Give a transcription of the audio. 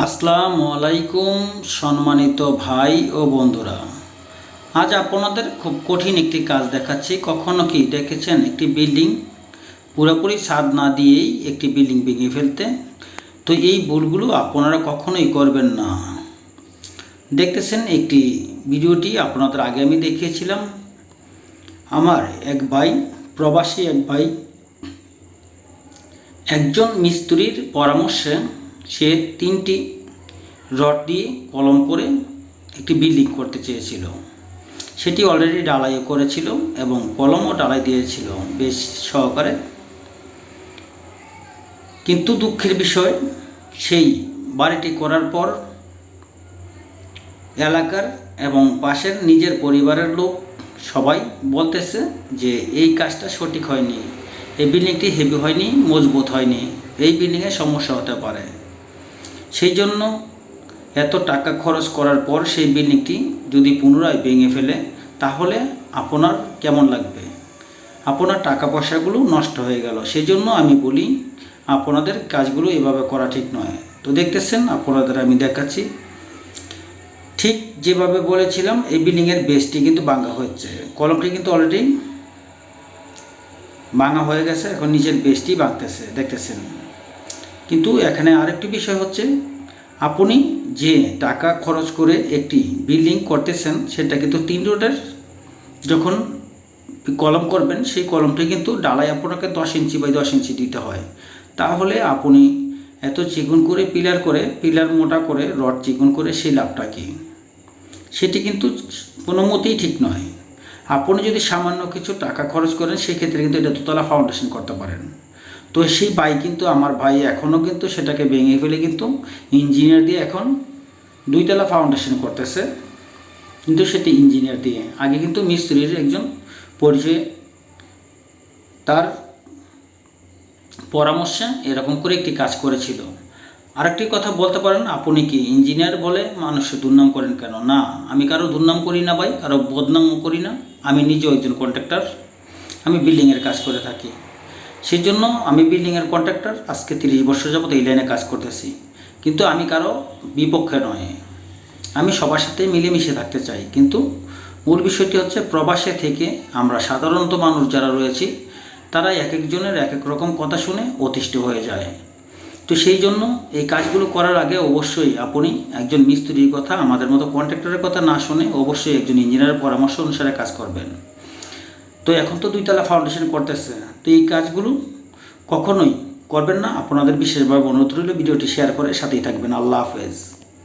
আসসালামু আলাইকুম, সম্মানিত ভাই ও বন্ধুরা। আজ আপনাদের খুব কঠিন একটি কাজ দেখাচ্ছি। কখনো কি দেখেছেন একটি বিল্ডিং? পুরোপুরি ছাদ না দিয়েই একটি বিল্ডিং ভেঙে ফেলতে। তো এই ভুলগুলো আপনারা কখনোই করবেন না। দেখতেছেন একটি ভিডিওটি, আপনাদের আগে আমি দেখিয়েছিলাম। আমার এক ভাই, প্রবাসী এক ভাই, একজন মিস্ত্রির পরামর্শে সে তিনটি রড দিয়ে কলম করে একটি বিল্ডিং করতে চেয়েছিল। সেটি অলরেডি ডালাইও করেছিল এবং কলমও ডালাই দিয়েছিল বেশ সহকারে। কিন্তু দুঃখের বিষয়, সেই বাড়িটি করার পর এলাকার এবং পাশের নিজের পরিবারের লোক সবাই বলতেছে যে, এই কাজটা সঠিক হয়নি। এই বিল্ডিংটি হেভি হয়নি, মজবুত হয়নি। এই বিল্ডিংয়ে সমস্যা হতে পারে। সেই জন্য এত টাকা খরচ করার পর সেই বিল্ডিংটি যদি পুনরায় ভেঙে ফেলে, তাহলে আপনার কেমন লাগবে? আপনার টাকা পয়সাগুলো নষ্ট হয়ে গেল। সেই জন্য আমি বলি, আপনাদের কাজগুলো এভাবে করা ঠিক নয়। তো দেখতেছেন, আপনাদের আমি দেখাচ্ছি। ঠিক যেভাবে বলেছিলাম, এই বিল্ডিংয়ের বেসটি কিন্তু ভাঙা হচ্ছে কলমটি কিন্তু অলরেডি ভাঙা হয়ে গেছে, এখন নিচের বেসটি ভাঙতেছে। দেখতেছেন। কিন্তু এখানে আরেকটি বিষয় হচ্ছে, আপনি যে টাকা খরচ করে একটি বিল্ডিং করতেছেন, সেটা কিন্তু তিন রোডের যখন কলম করবেন, সেই কলমটি কিন্তু ডালাই আপনাকে দশ ইঞ্চি বাই দশ ইঞ্চি দিতে হয়। তাহলে আপনি এত চিকন করে পিলার করে, পিলার মোটা করে, রড চিকন করে সেই লাভটা কি? সেটি কিন্তু কোনো মতেই ঠিক নয়। আপনি যদি সামান্য কিছু টাকা খরচ করেন, সেক্ষেত্রে কিন্তু এটা দোতলা ফাউন্ডেশন করতে পারেন। তো সেই ভাই কিন্তু আমার ভাই এখনও কিন্তু সেটাকে ভেঙে ফেলে কিন্তু ইঞ্জিনিয়ার দিয়ে এখন দুইতলা ফাউন্ডেশন করতেছে। কিন্তু সেটি ইঞ্জিনিয়ার দিয়ে। আগে কিন্তু মিস্ত্রির একজন পরিচয় তার পরামর্শে এরকম করে একটি কাজ করেছিল। আরেকটি কথা বলতে পারেন, আপনি কি ইঞ্জিনিয়ার বলে মানুষের দুর্নাম করেন কেন? না, আমি কারও দুর্নাম করি না ভাই, কারও বদনামও করি না। আমি নিজেও একজন কন্ট্রাক্টর আমি বিল্ডিংয়ের কাজ করে থাকি। সেই জন্য আমি বিল্ডিংয়ের কন্ট্রাক্টর আজকে তিরিশ বছর যাবত এই লাইনে কাজ করতেছি। কিন্তু আমি কারও বিপক্ষে নয়। আমি সবার সাথে মিলেমিশে থাকতে চাই। কিন্তু মূল বিষয়টি হচ্ছে প্রবাসে থেকে আমরা সাধারণত মানুষ যারা রয়েছি তারা এক একজনের এক এক রকম কথা শুনে অতিষ্ঠ হয়ে যায়। তো সেই জন্য এই কাজগুলো করার আগে অবশ্যই আপনি একজন মিস্ত্রির কথা, আমাদের মতো কন্ট্রাক্টরের কথা না শুনে অবশ্যই একজন ইঞ্জিনিয়ারের পরামর্শ অনুসারে কাজ করবেন। তো এখন তো দুইতলা ফাউন্ডেশন করতেছে। তো এই কাজগুলো কখনোই করবেন না। আপনাদের বিশেষভাবে অনুরোধ রইল ভিডিওটি শেয়ার করে সাথেই থাকবেন। আল্লাহ হাফেজ।